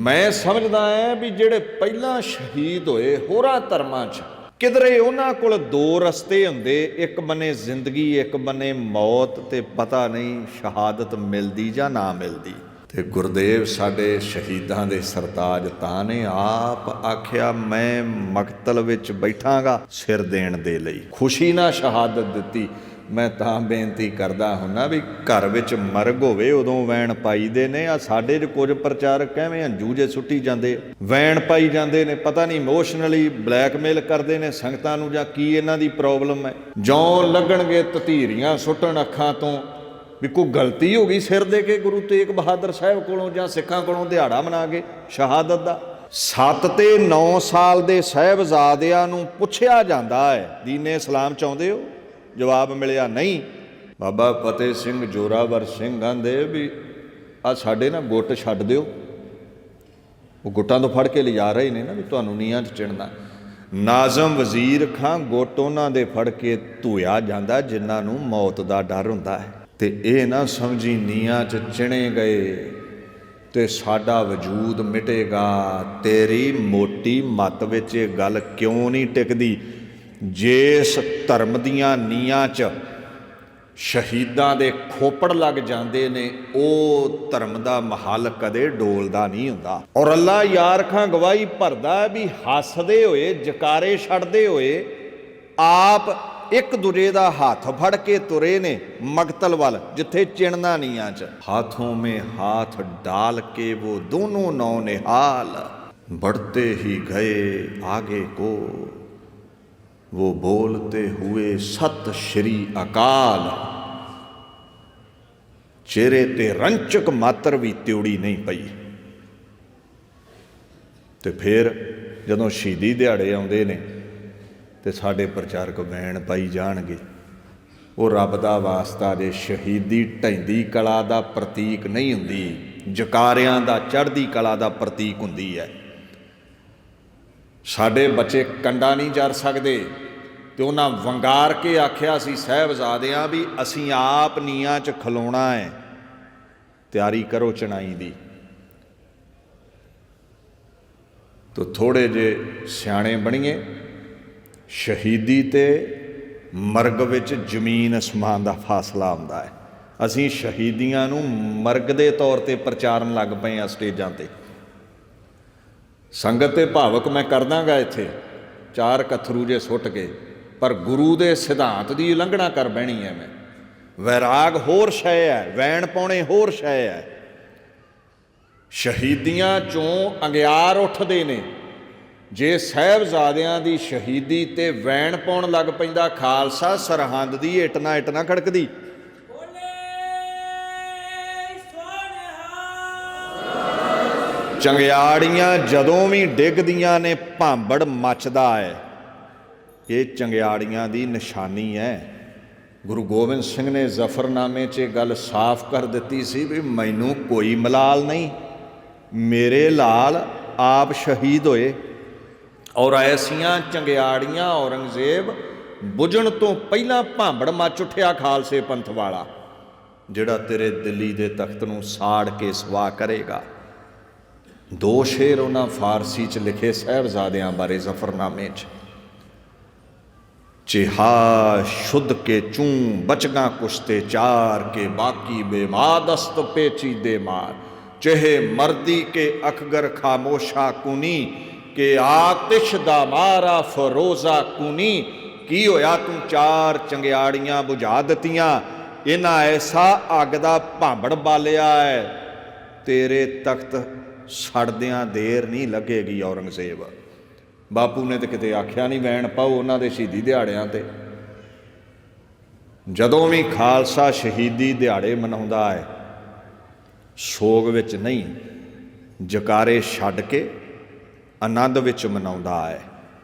ਮੈਂ ਸਮਝਦਾ ਹਾਂ ਵੀ ਜਿਹੜੇ ਪਹਿਲਾਂ ਸ਼ਹੀਦ ਹੋਏ, ਹੋਰਾਂ ਧਰਮਾਂ 'ਚ, ਕਿਧਰੇ ਉਹਨਾਂ ਕੋਲ ਦੋ ਰਸਤੇ ਹੁੰਦੇ, ਇੱਕ ਬੰਨੇ ਜ਼ਿੰਦਗੀ, ਇੱਕ ਬੰਨੇ ਮੌਤ ਤੇ ਪਤਾ ਨਹੀਂ ਸ਼ਹਾਦਤ ਮਿਲਦੀ ਜਾਂ ਨਾ ਮਿਲਦੀ। ਤੇ ਗੁਰਦੇਵ ਸਾਡੇ ਸ਼ਹੀਦਾਂ ਦੇ ਸਰਤਾਜ ਤਾਂ ਨੇ, ਆਪ ਆਖਿਆ, ਮੈਂ ਮਕਤਲ ਵਿੱਚ ਬੈਠਾਂਗਾ ਸਿਰ ਦੇਣ ਦੇ ਲਈ। ਖੁਸ਼ੀ ਨਾਲ ਸ਼ਹਾਦਤ ਦਿੱਤੀ। ਮੈਂ ਤਾਂ ਬੇਨਤੀ ਕਰਦਾ ਹੁੰਨਾ ਵੀ ਘਰ ਵਿੱਚ ਮਰਗ ਹੋਵੇ, ਉਦੋਂ ਵੈਣ ਪਾਈਦੇ ਨੇ। ਆ ਸਾਡੇ ਚ ਕੁਝ ਪ੍ਰਚਾਰਕ ਐਵੇਂ ਹੰਝੂ ਜੇ ਸੁੱਟੀ ਜਾਂਦੇ ਵੈਣ ਪਾਈ ਜਾਂਦੇ ਨੇ, ਪਤਾ ਨਹੀਂ ਇਮੋਸ਼ਨਲੀ ਬਲੈਕਮੇਲ ਕਰਦੇ ਨੇ ਸੰਗਤਾਂ ਨੂੰ ਜਾਂ ਕੀ ਇਹਨਾਂ ਦੀ ਪ੍ਰੋਬਲਮ ਹੈ। ਜੌਂ ਲੱਗਣਗੇ ਤਤੀਰੀਆਂ ਸੁੱਟਣ ਅੱਖਾਂ ਤੋਂ, ਵੀ ਕੋਈ ਗਲਤੀ ਹੋ ਗਈ ਸਿਰ ਦੇ ਕੇ ਗੁਰੂ ਤੇਗ ਬਹਾਦਰ ਸਾਹਿਬ ਕੋਲੋਂ ਜਾਂ ਸਿੱਖਾਂ ਕੋਲੋਂ ਦਿਹਾੜਾ ਮਨਾ ਕੇ ਸ਼ਹਾਦਤ ਦਾ? 7 ਤੇ 9 ਸਾਲ ਦੇ ਸਹਿਬਜ਼ਾਦਿਆਂ ਨੂੰ ਪੁੱਛਿਆ ਜਾਂਦਾ ਹੈ। ਦੀਨੇ ਇਸਲਾਮ ਚਾਹੁੰਦੇ ਹੋ? ਜਵਾਬ ਮਿਲਿਆ, ਨਹੀਂ। ਬਾਬਾ ਫਤਿਹ ਸਿੰਘ ਜੋਰਾਵਰ ਸਿੰਘ ਕਹਿੰਦੇ ਵੀ ਆ ਸਾਡੇ ਨਾ ਗੁੱਟ ਛੱਡ ਦਿਓ। ਉਹ ਗੁੱਟਾਂ ਤੋਂ ਫੜ ਕੇ ਲਿਜਾ ਰਹੇ ਨੇ ਨਾ ਵੀ ਤੁਹਾਨੂੰ ਨੀਹਾਂ 'ਚ ਚਿਣਨਾ। ਨਾਜ਼ਮ ਵਜ਼ੀਰ ਖਾਂ, ਗੁੱਟ ਉਹਨਾਂ ਦੇ ਫੜ ਕੇ ਧੋਇਆ ਜਾਂਦਾ ਜਿਨ੍ਹਾਂ ਨੂੰ ਮੌਤ ਦਾ ਡਰ ਹੁੰਦਾ ਹੈ। ਤੇ ਇਹ ਨਾ ਸਮਝੀ ਨੀਹਾਂ 'ਚ ਚਿਣੇ ਗਏ, ਤੇ ਸਾਡਾ ਵਜੂਦ ਮਿਟੇਗਾ। ਤੇਰੀ ਮੋਟੀ ਮੱਤ ਵਿੱਚ ਇਹ ਗੱਲ ਕਿਉਂ ਨਹੀਂ ਟਿਕਦੀ? ਜਿਸ ਧਰਮ ਦੀਆਂ ਨੀਆਂ 'ਚ ਸ਼ਹੀਦਾਂ ਦੇ ਖੋਪੜ ਲੱਗ ਜਾਂਦੇ ਨੇ ਉਹ ਧਰਮ ਦਾ ਮਹੱਲ ਕਦੇ ਡੋਲਦਾ ਨਹੀਂ ਹੁੰਦਾ ਔਰ ਅੱਲਾ ਯਾਰ ਖਾਂ ਗਵਾਹੀ ਭਰਦਾ ਹੈ ਵੀ ਹੱਸਦੇ ਹੋਏ ਜਕਾਰੇ ਛੱਡਦੇ ਹੋਏ ਆਪ ਇੱਕ ਦੂਜੇ ਦਾ ਹੱਥ ਫੜ ਕੇ ਤੁਰੇ ਨੇ ਮਕਤਲ ਵੱਲ ਜਿੱਥੇ ਚਿਣਨਾ ਨੀਆਂ 'ਚ ਹਾਥੋਂ ਮੇ ਹਾਥ ਡਾਲ ਕੇ ਉਹ ਦੋਨੋਂ ਨੌ ਨਿਹਾਲ बढ़ते ही गए आगे को वो बोलते हुए सत श्री अकाल ਚਿਹਰੇ ਤੇ ਰੰਚਕ ਮਾਤਰ ਵੀ ਤਿਉੜੀ ਨਹੀਂ ਪਈ ਤੇ ਫਿਰ ਜਦੋਂ ਸ਼ਹੀਦੀ ਦਿਹਾੜੇ ਆਉਂਦੇ ਨੇ ਤੇ ਸਾਡੇ ਪ੍ਰਚਾਰਕ ਬੈਣ ਪਾਈ ਜਾਣਗੇ ਉਹ ਰੱਬ ਦਾ ਵਾਸਤਾ ਜੇ ਸ਼ਹੀਦੀ ਢੈਂਦੀ ਕਲਾ ਦਾ ਪ੍ਰਤੀਕ ਨਹੀਂ ਹੁੰਦੀ ਜਕਾਰਿਆਂ ਦਾ ਚੜ੍ਹਦੀ ਕਲਾ ਦਾ ਪ੍ਰਤੀਕ ਹੁੰਦੀ ਹੈ ਸਾਡੇ ਬੱਚੇ ਕੰਡਾ ਨਹੀਂ ਜਰ ਸਕਦੇ ਤੇ ਉਹਨਾਂ ਵੰਗਾਰ ਕੇ ਆਖਿਆ ਸੀ ਸਹਿਬਜ਼ਾਦਿਆਂ ਵੀ ਅਸੀਂ ਆਪ ਨੀਆਂ 'ਚ ਖਲੋਣਾ ਹੈ। ਤਿਆਰੀ ਕਰੋ ਚਣਾਈ ਦੀ। ਤੋ ਥੋੜੇ ਜੇ ਸਿਆਣੇ ਬਣੀਏ, ਸ਼ਹੀਦੀ ਤੇ ਮਰਗ ਵਿੱਚ ਜ਼ਮੀਨ ਅਸਮਾਨ ਦਾ ਫਾਸਲਾ ਹੁੰਦਾ ਹੈ। ਅਸੀਂ ਸ਼ਹੀਦੀਆਂ ਨੂੰ ਮਰਗ ਦੇ ਤੌਰ ਤੇ ਪ੍ਰਚਾਰਨ ਲੱਗ ਪਏ ਆ ਸਟੇਜਾਂ ਤੇ। ਸੰਗਤ ਤੇ ਭਾਵਕ ਮੈਂ ਕਰਦਾਗਾ ਇੱਥੇ। ਚਾਰ ਕਥਰੂ ਜੇ ਸੁੱਟ ਕੇ ਪਰ ਗੁਰੂ ਦੇ ਸਿਧਾਂਤ ਦੀ ਉਲੰਘਣਾ ਕਰ ਬਹਿਣੀ ਹੈ ਮੈਂ। ਵੈਰਾਗ ਹੋਰ ਸ਼ੈ ਹੈ ਵੈਣ ਪਾਉਣੇ ਹੋਰ ਸ਼ੈ ਹੈ ਸ਼ਹੀਦੀਆਂ ਚੋਂ ਅੰਗਿਆਰ ਉੱਠਦੇ ਨੇ। ਜੇ ਸਹਿਬਜ਼ਾਦਿਆਂ ਦੀ ਸ਼ਹੀਦੀ ਤੇ ਵੈਣ ਪਾਉਣ ਲੱਗ ਪੈਂਦਾ ਖਾਲਸਾ, ਸਰਹੰਦ ਦੀ ਇੱਟ ਨਾ ਇੱਟ ਨਾ ਖੜਕਦੀ। ਚੰਗਿਆੜੀਆਂ ਜਦੋਂ ਵੀ ਡਿੱਗਦੀਆਂ ਨੇ, ਭਾਂਬੜ ਮੱਚਦਾ ਹੈ ਇਹ ਚੰਗਿਆੜੀਆਂ ਦੀ ਨਿਸ਼ਾਨੀ ਹੈ। ਗੁਰੂ ਗੋਬਿੰਦ ਸਿੰਘ ਨੇ ਜ਼ਫਰਨਾਮੇ 'ਚ ਇਹ ਗੱਲ ਸਾਫ਼ ਕਰ ਦਿੱਤੀ ਸੀ ਵੀ ਮੈਨੂੰ ਕੋਈ ਮਲਾਲ ਨਹੀਂ, ਮੇਰੇ ਲਾਲ ਆਪ ਸ਼ਹੀਦ ਹੋਏ ਔਰ ਐਸੀਆਂ ਚੰਗਿਆੜੀਆਂ ਔਰੰਗਜ਼ੇਬ ਬੁਝਣ ਤੋਂ ਪਹਿਲਾਂ ਭਾਂਬੜ ਮੱਚ ਉੱਠਿਆ ਖਾਲਸੇ ਪੰਥ ਵਾਲਾ, ਜਿਹੜਾ ਤੇਰੇ ਦਿੱਲੀ ਦੇ ਤਖਤ ਨੂੰ ਸਾੜ ਕੇ ਸਵਾ ਕਰੇਗਾ। ਦੋ ਸ਼ੇਰ ਉਹਨਾਂ ਫਾਰਸੀ ਚ ਲਿਖੇ ਸਹਿਬਜ਼ਾਦਿਆਂ ਬਾਰੇ ਜ਼ਫਰਨਾਮੇ ਚ। ਚਿਹਾ ਸ਼ੁੱਧ ਕੇ ਚੂੰ, ਬਚਗਾ ਕੁਸ਼ਤੇ ਚਾਰ ਕੇ ਬਾਕੀ ਬੇਮਾਦਸਤ ਪੇਚੀਦੇ ਮਾਰ। ਚਹੇ ਮਰਦੀ ਕੇ ਅਖਗਰ ਖਾਮੋਸ਼ਾ ਕੁਨੀ, ਕੇ ਆਤਿਸ਼ ਦਾ ਮਾਰਾ ਫਰੋਜ਼ਾ ਕੁਨੀ। ਕੀ ਹੋਇਆ ਤੂੰ ਚਾਰ ਚੰਗਿਆੜੀਆਂ ਬੁਝਾ ਦਿੱਤੀਆਂ? ਇਹਨਾਂ ਐਸਾ ਅੱਗ ਦਾ ਭਾਂਬੜ ਬਾਲਿਆ ਹੈ ਤੇਰੇ ਤਖਤ ਸੜਦਿਆਂ ਦੇਰ ਨਹੀਂ ਲੱਗੇਗੀ ਔਰੰਗਜ਼ੇਬ। ਬਾਪੂ ਨੇ ਤਾਂ ਕਿਤੇ ਆਖਿਆ ਨਹੀਂ, ਵੈਣ ਪਾਓ ਉਹਨਾਂ ਦੇ ਸ਼ਹੀਦੀ ਦਿਹਾੜਿਆਂ ਤੇ। ਜਦੋਂ ਵੀ ਖਾਲਸਾ ਸ਼ਹੀਦੀ ਦਿਹਾੜੇ ਮਨਾਉਂਦਾ ਹੈ, ਸੋਗ ਵਿੱਚ ਨਹੀਂ, ਜਕਾਰੇ ਛੱਡ ਕੇ ਆਨੰਦ ਵਿੱਚ ਮਨਾਉਂਦਾ ਹੈ।